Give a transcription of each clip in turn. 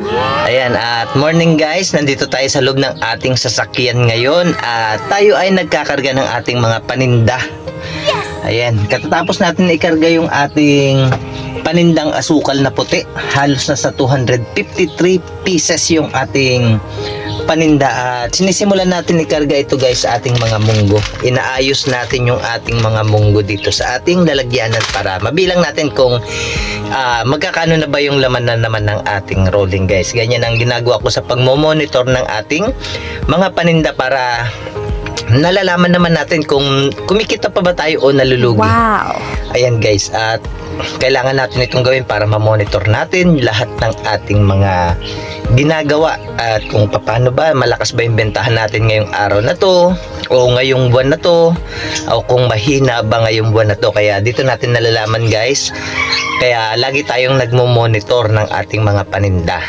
Ayan, at morning guys, nandito tayo sa loob ng ating sasakyan ngayon at tayo ay nagkakarga ng ating mga paninda. Ayan, katatapos natin ikarga yung ating panindang asukal na puti. Halos na sa 253 pieces yung ating paninda at sinisimulan natin ikarga ito guys sa ating mga munggo. Inaayos natin yung ating mga munggo dito sa ating lalagyanan para mabilang natin kung ah, magkakano na ba yung laman na naman ng ating rolling guys. Ganyan ang ginagawa ko sa pagmo-monitor ng ating mga paninda para nalalaman naman natin kung kumikita pa ba tayo o nalulugi. Wow. Ayan guys, at kailangan natin itong gawin para ma-monitor natin lahat ng ating mga ginagawa. At kung paano ba malakas ba yung bentahan natin ngayong araw na to o ngayong buwan na to o kung mahina ba ngayong buwan na to. Kaya dito natin nalalaman guys. Kaya lagi tayong nagmo-monitor ng ating mga paninda.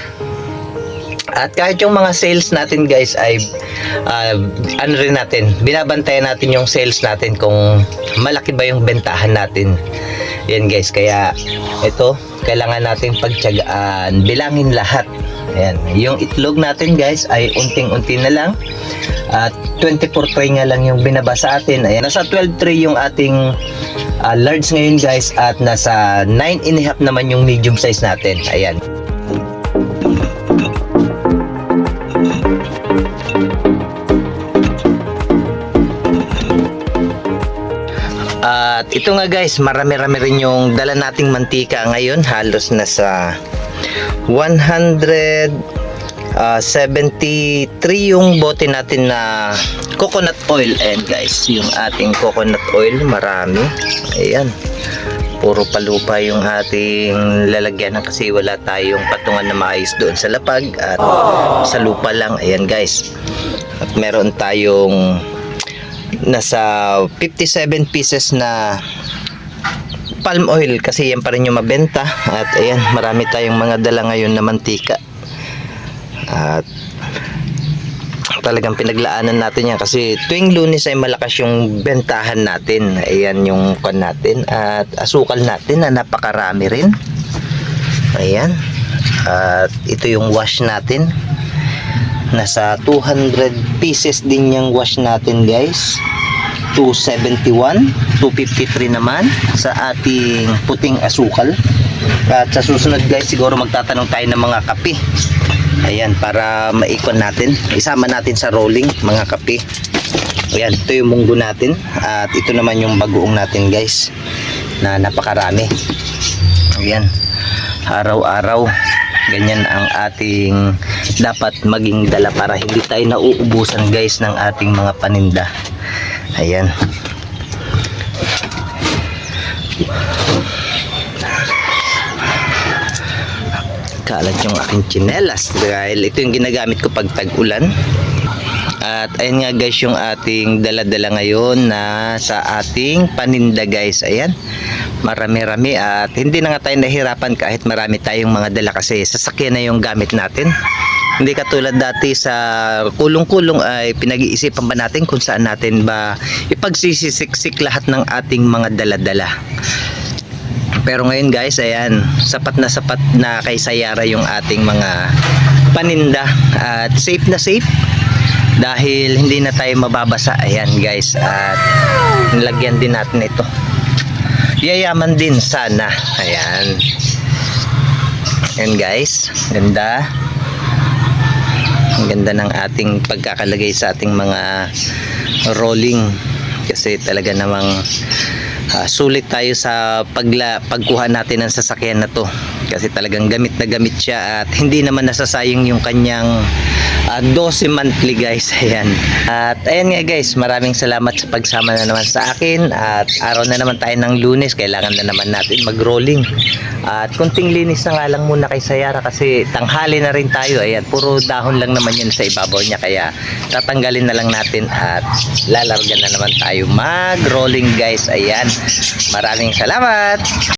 At kahit yung mga sales natin guys ay ah, ano rin natin, binabantayan natin yung sales natin kung malaki ba yung bentahan natin. Yan guys, kaya ito, kailangan nating pagtyagaan, bilangin lahat. Ayan, yung itlog natin guys ay unting-unti na lang. At 24 tray nga lang yung binaba sa atin. Ayan, nasa 12 tray yung ating ah, large ngayon guys at nasa 9 and a half naman yung medium size natin. Ayan. At ito nga guys, marami-rami rin yung dala nating mantika ngayon. Halos nasa 173 yung bote natin na coconut oil. Ayan guys, yung ating coconut oil, marami. Ayan. Puro palupa yung ating lalagyan kasi wala tayong patungan na maayos doon sa lapag at sa lupa lang. Ayan guys. At meron tayong nasa 57 pieces na palm oil kasi yan pa rin yung mabenta. At ayan marami tayong mga dala ngayon na mantika. At talagang pinaglaanan natin yan kasi tuwing lunes ay malakas yung bentahan natin. Ayan yung kon natin at asukal natin na napakarami rin. Ayan. At ito yung wash natin. Nasa 200 pieces din yung wash natin guys 271 253 naman sa ating puting asukal. At sa susunod guys siguro magtatanong tayo ng mga kape. Ayan para maikon natin. Isama natin sa rolling mga kape. Ayan ito yung munggo natin. At ito naman yung bagoong natin guys na napakarami. Ayan araw-araw ganyan ang ating dapat maging dala para hindi tayo nauubusan guys ng ating mga paninda ayan. Kalat yung aking chinelas dahil ito yung ginagamit ko pag tag-ulan. At ayan nga guys yung ating dala-dala ngayon na sa ating paninda guys. Ayan marami-rami. At hindi na nga tayo nahirapan kahit marami tayong mga dala kasi sasakyan na yung gamit natin hindi katulad dati sa kulong-kulong ay pinag-iisipan ba natin kung saan natin ba ipagsisisiksik lahat ng ating mga dala-dala pero ngayon guys, ayan, sapat na sapat na kay Sayara yung ating mga paninda at safe na safe dahil hindi na tayo mababasa. Ayan guys, at nilagyan din natin ito. Yayaman din sana. Ayan. Ayan guys, ganda. Ang ganda ng ating pagkakalagay sa ating mga rolling. Kasi talaga namang Ah, sulit tayo sa pagla, pagkuha natin ng sasakyan na to. Kasi talagang gamit na gamit siya at hindi naman nasasayang yung kanyang ah, 12 monthly guys. Ayan. At ayan nga guys maraming salamat sa pagsama na naman sa akin. At araw na naman tayo ng lunes kailangan na naman natin mag rolling at kunting linis na nga lang muna kay Sayara kasi tanghali na rin tayo. Ayan puro dahon lang naman yun sa ibabaw niya. Kaya tatanggalin na lang natin at lalargan na naman tayo. Mag rolling guys. Ayan. Maraming salamat